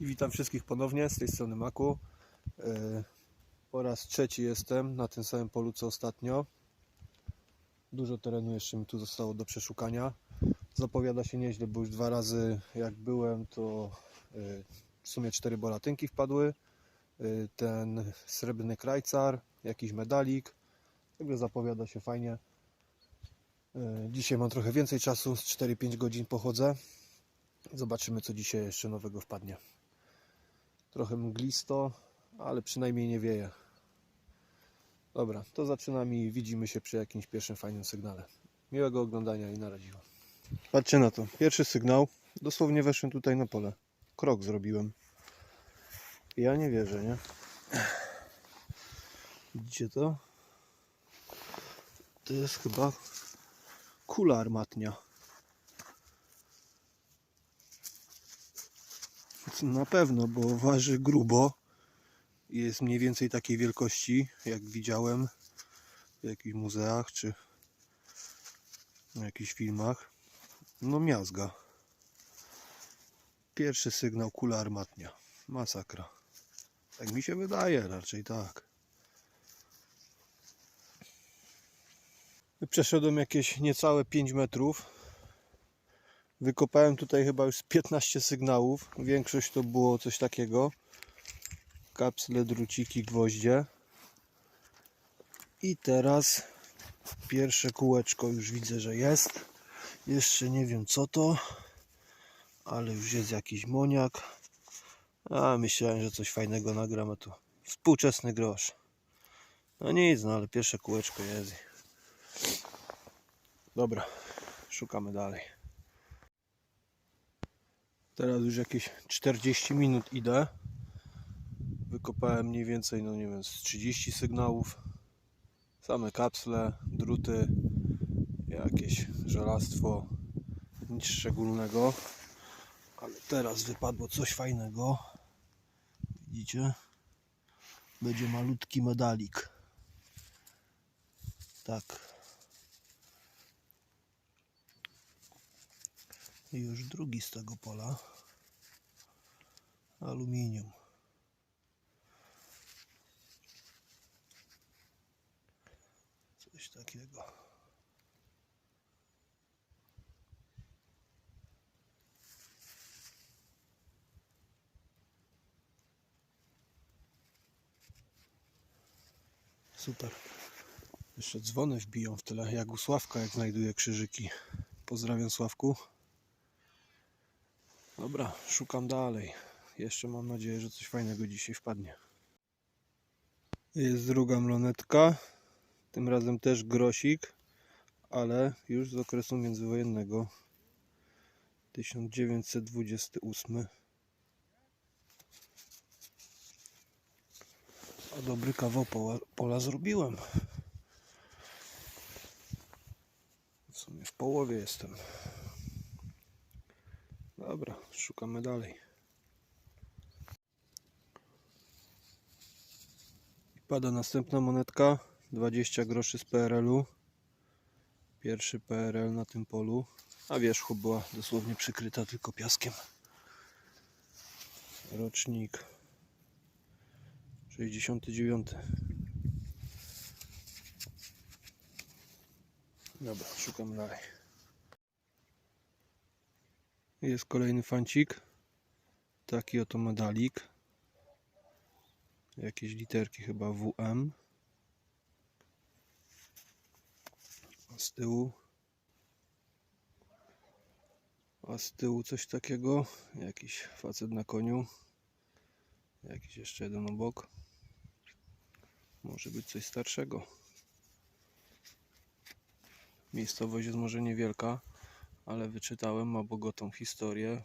I witam wszystkich ponownie z tej strony Maku. E, Po raz trzeci jestem na tym samym polu co ostatnio. Dużo terenu jeszcze mi tu zostało do przeszukania. Zapowiada się nieźle, bo już dwa razy jak byłem, to e, w sumie cztery bolatynki wpadły. E, Ten srebrny krajcar, jakiś medalik. Także zapowiada się fajnie. Dzisiaj mam trochę więcej czasu, z 4-5 godzin pochodzę. Zobaczymy, co dzisiaj jeszcze nowego wpadnie. Trochę mglisto, ale przynajmniej nie wieje. Dobra, to zaczynam i widzimy się przy jakimś pierwszym fajnym sygnale. Miłego oglądania i na razie. Patrzcie na to. Pierwszy sygnał. Dosłownie weszłem tutaj na pole. Krok zrobiłem. Ja nie wierzę, nie? Widzicie to? To jest chyba kula armatnia. Na pewno, bo waży grubo. Jest mniej więcej takiej wielkości, jak widziałem w jakichś muzeach czy na jakichś filmach. No miazga. Pierwszy sygnał kula armatnia. Masakra. Tak mi się wydaje, raczej tak. Przeszedłem jakieś niecałe 5 metrów. Wykopałem tutaj chyba już z 15 sygnałów. Większość to było coś takiego. Kapsle, druciki, gwoździe. I teraz pierwsze kółeczko już widzę, że jest. Jeszcze nie wiem co to, ale już jest jakiś moniak. A myślałem, że coś fajnego nagram, a tu współczesny grosz. No nic, no ale pierwsze kółeczko jest. Dobra, szukamy dalej. Teraz już jakieś 40 minut idę. Wykopałem mniej więcej, no nie wiem, z 30 sygnałów. Same kapsle, druty, jakieś żelastwo, nic szczególnego. Ale teraz wypadło coś fajnego. Widzicie? Będzie malutki medalik. Tak. I już drugi z tego pola. Aluminium. Coś takiego. Super. Jeszcze dzwony wbiją w tyle, jak u Sławka, jak znajduje krzyżyki. Pozdrawiam Sławku. Dobra, szukam dalej. Jeszcze mam nadzieję, że coś fajnego dzisiaj wpadnie. Jest druga mlonetka. Tym razem też grosik, ale już z okresu międzywojennego. 1928. A dobry kawał pola, pola zrobiłem. W sumie w połowie jestem. Dobra, szukamy dalej. Pada następna monetka. 20 groszy z PRL-u. Pierwszy PRL na tym polu. A wierzchu była dosłownie przykryta tylko piaskiem. Rocznik 69. Dobra, szukam dalej. Jest kolejny fancik. Taki oto medalik. Jakieś literki chyba WM. A z tyłu. A z tyłu coś takiego. Jakiś facet na koniu. Jakiś jeszcze jeden obok. Może być coś starszego. Miejscowość jest może niewielka, ale wyczytałem, ma bogatą historię.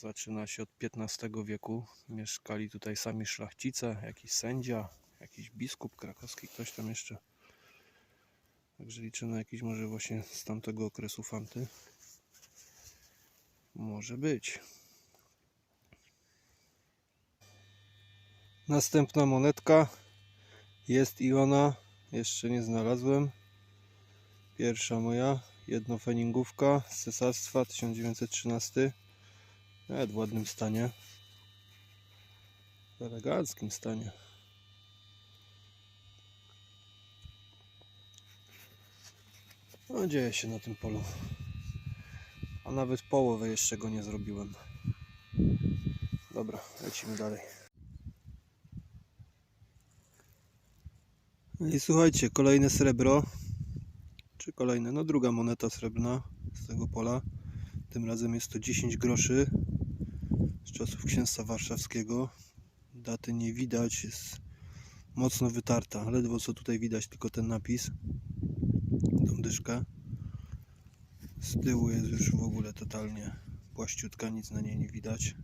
Zaczyna się od XV wieku. Mieszkali tutaj sami szlachcice, jakiś sędzia, jakiś biskup krakowski, ktoś tam jeszcze. Także liczę na jakiś może właśnie z tamtego okresu fanty. Może być. Następna monetka. Jest i ona. Jeszcze nie znalazłem. Pierwsza moja. Jednofeningówka z cesarstwa 1913. Nawet w ładnym stanie. W eleganckim stanie. No dzieje się na tym polu. A nawet połowę jeszcze go nie zrobiłem. Dobra, lecimy dalej. No I słuchajcie, kolejne srebro. Czy kolejne? No druga moneta srebrna z tego pola. Tym razem jest to 10 groszy z czasów księstwa warszawskiego. Daty nie widać, jest mocno wytarta. Ledwo co tutaj widać, tylko ten napis. Tą dyszkę. Z tyłu jest już w ogóle totalnie płaściutka, nic na niej nie widać.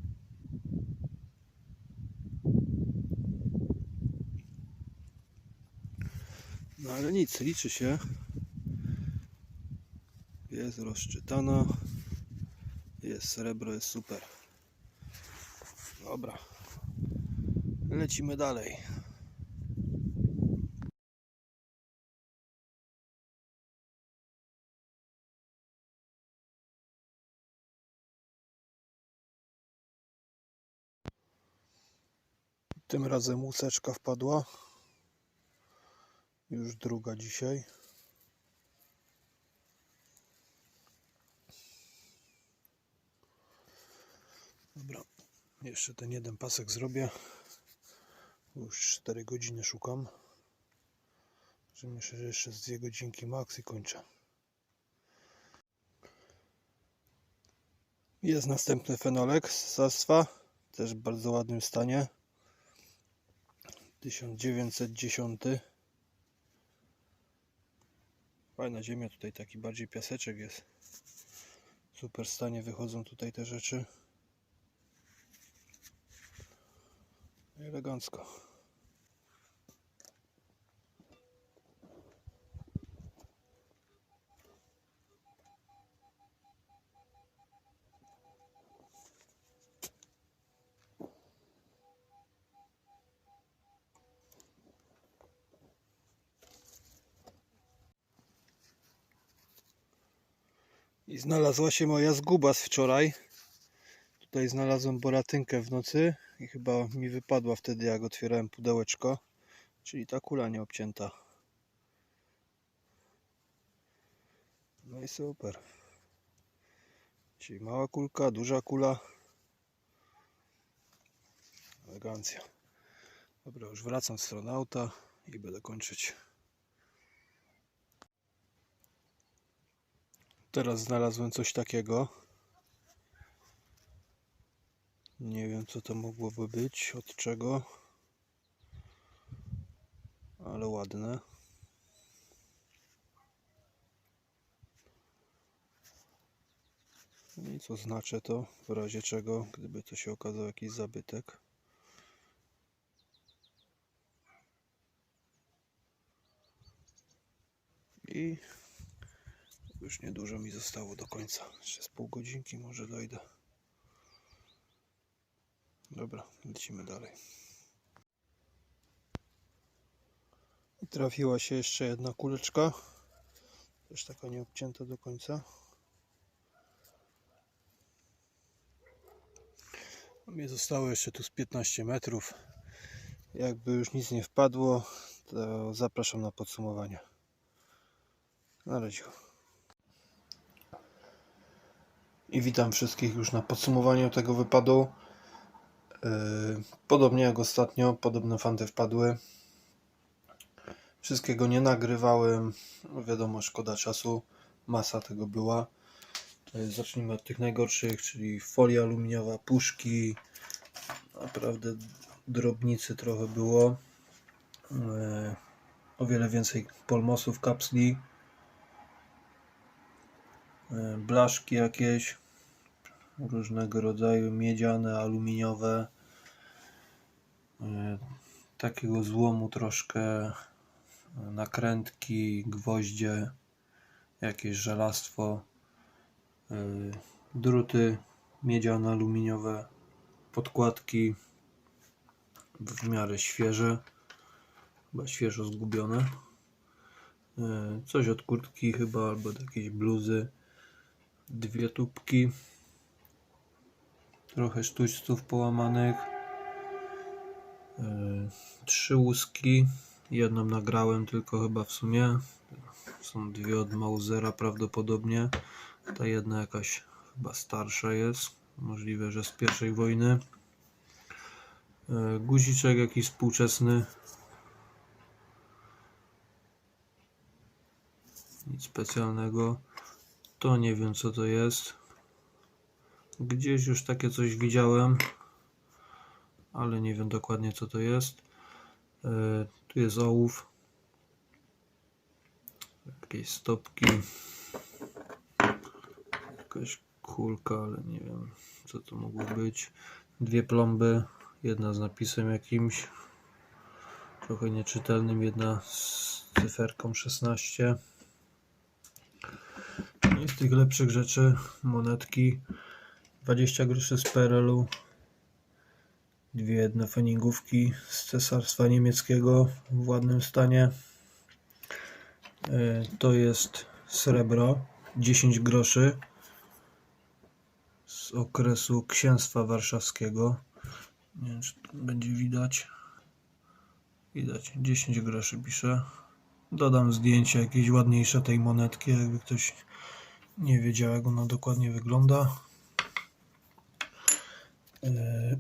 No ale nic, liczy się. Jest rozczytana. Jest srebro, jest super. Dobra. Lecimy dalej. Tym razem łuseczka wpadła. Już druga dzisiaj. Jeszcze ten jeden pasek zrobię. Już 4 godziny szukam. Myślę, że jeszcze z 2 godzinki max i kończę. Jest następny fenolek z sastwa. Też w bardzo ładnym stanie. 1910. Fajna ziemia, tutaj taki bardziej piaseczek jest. Super stanie wychodzą tutaj te rzeczy. Elegancko. I znalazła się moja zguba z wczoraj. Tutaj znalazłem boratynkę w nocy i chyba mi wypadła wtedy jak otwierałem pudełeczko. Czyli ta kula nie obcięta. No i super. Czyli mała kulka, duża kula. Elegancja. Dobra, już wracam w stronę auta i będę kończyć. Teraz znalazłem coś takiego. Nie wiem co to mogłoby być, od czego. Ale ładne. No I co znaczy to, w razie czego, gdyby to się okazał jakiś zabytek. I już niedużo mi zostało do końca. Jeszcze z pół godzinki może dojdę. Dobra, lecimy dalej. Trafiła się jeszcze jedna kuleczka. Też taka nieobcięta do końca. Mnie zostało jeszcze tu z 15 metrów. Jakby już nic nie wpadło, to zapraszam na podsumowanie. Na razie. I witam wszystkich już na podsumowaniu tego wypadu. Yy, Podobnie jak ostatnio, podobne fanty wpadły. Wszystkiego nie nagrywałem. Wiadomo, szkoda czasu. Masa tego była. Yy, Zacznijmy od tych najgorszych, czyli folia aluminiowa, puszki. Naprawdę drobnicy trochę było. Yy, O wiele więcej polmosów, kapsli. Blaszki jakieś różnego rodzaju, miedziane, aluminiowe. E, Takiego złomu troszkę, e, nakrętki, gwoździe, jakieś żelastwo, e, druty miedziane, aluminiowe, podkładki w miarę świeże, chyba świeżo zgubione. Coś od kurtki chyba, albo od jakiejś bluzy. Dwie tubki trochę sztućców połamanych, Yy, Trzy łuski. Jedną nagrałem tylko chyba w sumie. Są dwie od Mausera prawdopodobnie. Ta jedna jakaś chyba starsza jest. Możliwe, że z pierwszej wojny. Yy, Guziczek jakiś współczesny. Nic specjalnego. To nie wiem co to jest. Gdzieś już takie coś widziałem, ale nie wiem dokładnie co to jest. E, tu jest ołów. Jakieś stopki. Jakaś kulka, ale nie wiem co to mogło być. Dwie plomby. Jedna z napisem jakimś. Trochę nieczytelnym. Jedna z cyferką 16. I z tych lepszych rzeczy monetki 20 groszy z PRL-u dwie jedne feningówki z cesarstwa niemieckiego w ładnym stanie. E, to jest srebro 10 groszy z okresu księstwa warszawskiego. Nie wiem czy będzie widać. Widać. 10 groszy pisze dodam zdjęcie jakieś ładniejsze tej monetki jakby ktoś nie wiedział jak ona dokładnie wygląda. Eee,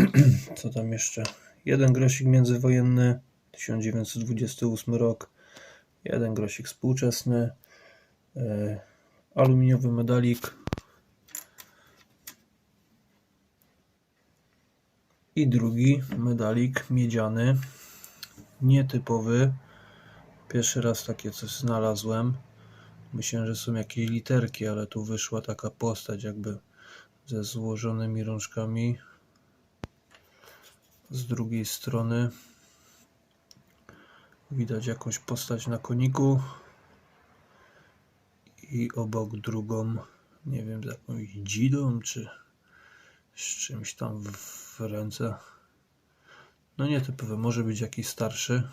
Co tam jeszcze? Jeden grosik międzywojenny 1928 rok. Jeden grosik współczesny. Eee, Aluminiowy medalik. I drugi medalik miedziany. Nietypowy. Pierwszy raz takie coś znalazłem. Myślałem, że są jakieś literki, ale tu wyszła taka postać jakby ze złożonymi rączkami. Z drugiej strony widać jakąś postać na koniku i obok drugą, nie wiem, z jakąś dzidą czy z czymś tam w ręce. No nietypowy, może być jakiś starszy,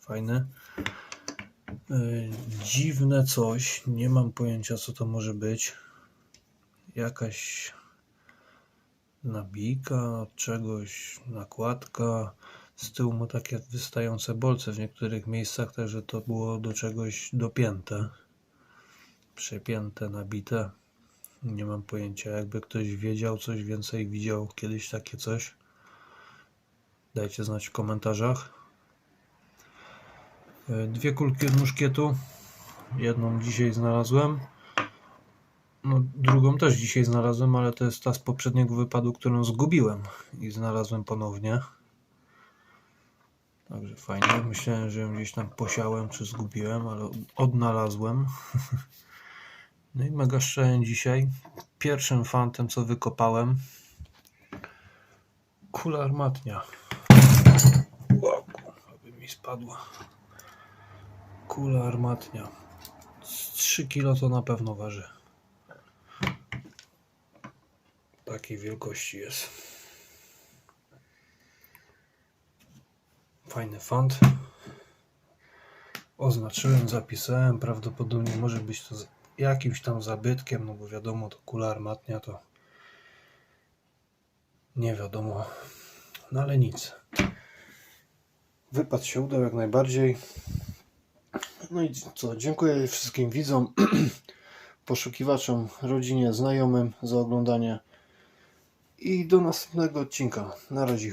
fajny. Yy, dziwne coś, nie mam pojęcia co to może być. Jakaś nabijka od czegoś, nakładka. Z tyłu ma takie wystające bolce w niektórych miejscach, także to było do czegoś dopięte. Przepięte, nabite. Nie mam pojęcia. Jakby ktoś wiedział coś więcej, widział kiedyś takie coś. Dajcie znać w komentarzach. E, Dwie kulki od muszkietu. Jedną dzisiaj znalazłem. No, drugą też dzisiaj znalazłem, ale to jest ta z poprzedniego wypadu, którą zgubiłem i znalazłem ponownie. Także fajnie. Myślałem, że ją gdzieś tam posiałem czy zgubiłem, ale odnalazłem. No i mega szczęście dzisiaj. Pierwszym fantem, co wykopałem, kula armatnia. O, aby mi spadła. Kula armatnia. Z 3 kg to na pewno waży. Takiej wielkości jest. Fajny font. Oznaczyłem, zapisałem. Prawdopodobnie może być to jakimś tam zabytkiem, no bo wiadomo, to kula armatnia to nie wiadomo. No ale nic. Wypad się udał jak najbardziej. No i co, dziękuję wszystkim widzom, poszukiwaczom, rodzinie, znajomym za oglądanie. I do następnego odcinka. Na razie.